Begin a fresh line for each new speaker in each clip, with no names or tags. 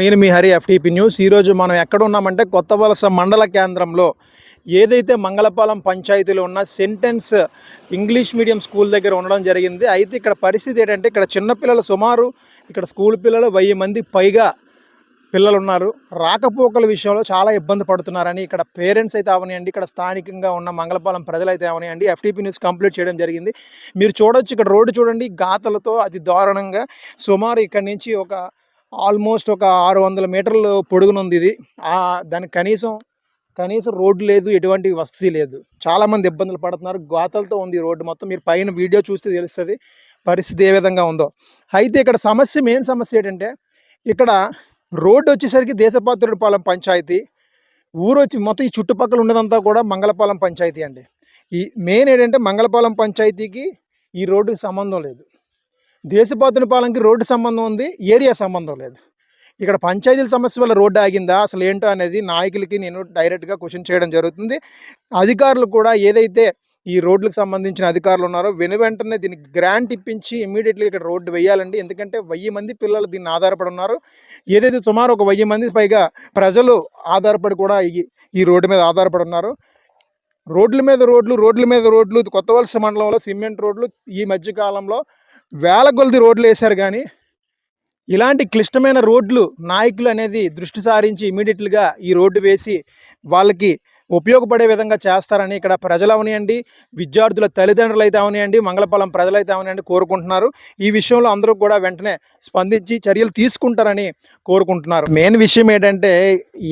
నేను మీ Hari FTP news. ఈరోజు మనం ఎక్కడ ఉన్నామంటే కొత్త వలస మండల కేంద్రంలో ఏదైతే మంగళపాలెం పంచాయతీలో ఉన్న సెంటెన్స్ ఇంగ్లీష్ మీడియం స్కూల్ దగ్గర ఉండడం జరిగింది. అయితే ఇక్కడ పరిస్థితి ఏంటంటే ఇక్కడ చిన్నపిల్లలు సుమారు ఇక్కడ స్కూల్ పిల్లలు వెయ్యి మంది పైగా పిల్లలు ఉన్నారు. రాకపోకల విషయంలో చాలా ఇబ్బంది పడుతున్నారని ఇక్కడ పేరెంట్స్ అయితే అవనియండి. ఇక్కడ స్థానికంగా ఉన్న మంగళపాలెం ప్రజలైతే అవనియండి. ఎఫ్టీపీ న్యూస్ కంప్లీట్ చేయడం జరిగింది. మీరు చూడొచ్చు ఇక్కడ రోడ్డు చూడండి. గాతలతో అతి దారుణంగా సుమారు ఇక్కడ నుంచి ఒక ఆల్మోస్ట్ ఒక ఆరు వందల మీటర్లు పొడుగునుంది ఇది. దానికి కనీసం కనీసం రోడ్డు లేదు ఎటువంటి వసతి లేదు. చాలామంది ఇబ్బందులు పడుతున్నారు. గాతలతో ఉంది రోడ్డు మొత్తం. మీరు పైన వీడియో చూస్తే తెలుస్తుంది పరిస్థితి ఏ విధంగా ఉందో. అయితే ఇక్కడ సమస్య మెయిన్ సమస్య ఏంటంటే ఇక్కడ రోడ్డు వచ్చేసరికి దేశపాత్రుడిపాలెం పంచాయతీ. ఊరు వచ్చి మొత్తం ఈ చుట్టుపక్కల ఉన్నదంతా కూడా మంగళపాలెం పంచాయతీ అండి. ఈ మెయిన్ ఏంటంటే మంగళపాలెం పంచాయతీకి ఈ రోడ్డుకి సంబంధం లేదు. దేశపాత్రునిపాలెంకి రోడ్డు సంబంధం ఉంది ఏరియా సంబంధం లేదు. ఇక్కడ పంచాయతీల సమస్య వల్ల రోడ్డు ఆగిందా అసలు ఏంటో అనేది నాయకులకి నేను డైరెక్ట్గా క్వశ్చన్ చేయడం జరుగుతుంది. అధికారులు కూడా ఏదైతే ఈ రోడ్లకు సంబంధించిన అధికారులు ఉన్నారో వెను వెంటనే దీనికి గ్రాంట్ ఇప్పించి ఇమీడియట్లీ ఇక్కడ రోడ్డు వేయాలండి. ఎందుకంటే వెయ్యి మంది పిల్లలు దీన్ని ఆధారపడి ఉన్నారు. ఏదైతే సుమారు ఒక వెయ్యి మంది పైగా ప్రజలు ఆధారపడి కూడా ఈ ఈ రోడ్డు మీద ఆధారపడి ఉన్నారు. రోడ్ల మీద రోడ్లు రోడ్ల మీద రోడ్లు కొత్త వలస మండలంలో సిమెంట్ రోడ్లు ఈ మధ్యకాలంలో వేల కొలది రోడ్లు వేశారు కానీ ఇలాంటి క్లిష్టమైన రోడ్లు నాయకులు అనేది దృష్టి సారించి ఇమీడియట్లుగా ఈ రోడ్డు వేసి వాళ్ళకి ఉపయోగపడే విధంగా చేస్తారని ఇక్కడ ప్రజలు అవనియండి విద్యార్థుల తల్లిదండ్రులు అయితే అవనియండి మంగళపాలెం ప్రజలు అయితే అవనియండి కోరుకుంటున్నారు. ఈ విషయంలో అందరూ కూడా వెంటనే స్పందించి చర్యలు తీసుకుంటారని కోరుకుంటున్నారు. మెయిన్ విషయం ఏంటంటే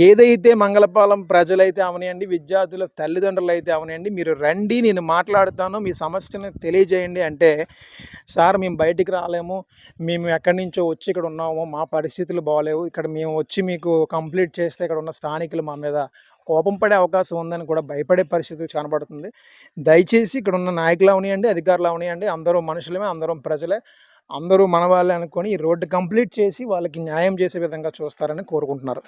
ఏదైతే మంగళపాలెం ప్రజలైతే అవనియండి విద్యార్థుల తల్లిదండ్రులు అయితే అవనియండి మీరు రండి నేను మాట్లాడుతాను మీ సమస్యను తెలియజేయండి అంటే సార్ మేము బయటికి రాలేము మేము ఎక్కడి నుంచో వచ్చి ఇక్కడ ఉన్నాము మా పరిస్థితులు బాగలేవు ఇక్కడ మేము వచ్చి మీకు కంప్లీట్ చేస్తే ఇక్కడ ఉన్న స్థానికులు మా మీద కోపం పడే అవకాశం ఉందని కూడా భయపడే పరిస్థితి కనబడుతుంది. దయచేసి ఇక్కడ ఉన్న నాయకులు అవనియండి అధికారులు అవనియండి అందరూ మనుషులమే అందరం ప్రజలే అందరూ మన వాళ్ళే అనుకొని ఈ రోడ్డు కంప్లీట్ చేసి వాళ్ళకి న్యాయం చేసే విధంగా చూస్తారని కోరుకుంటున్నారు.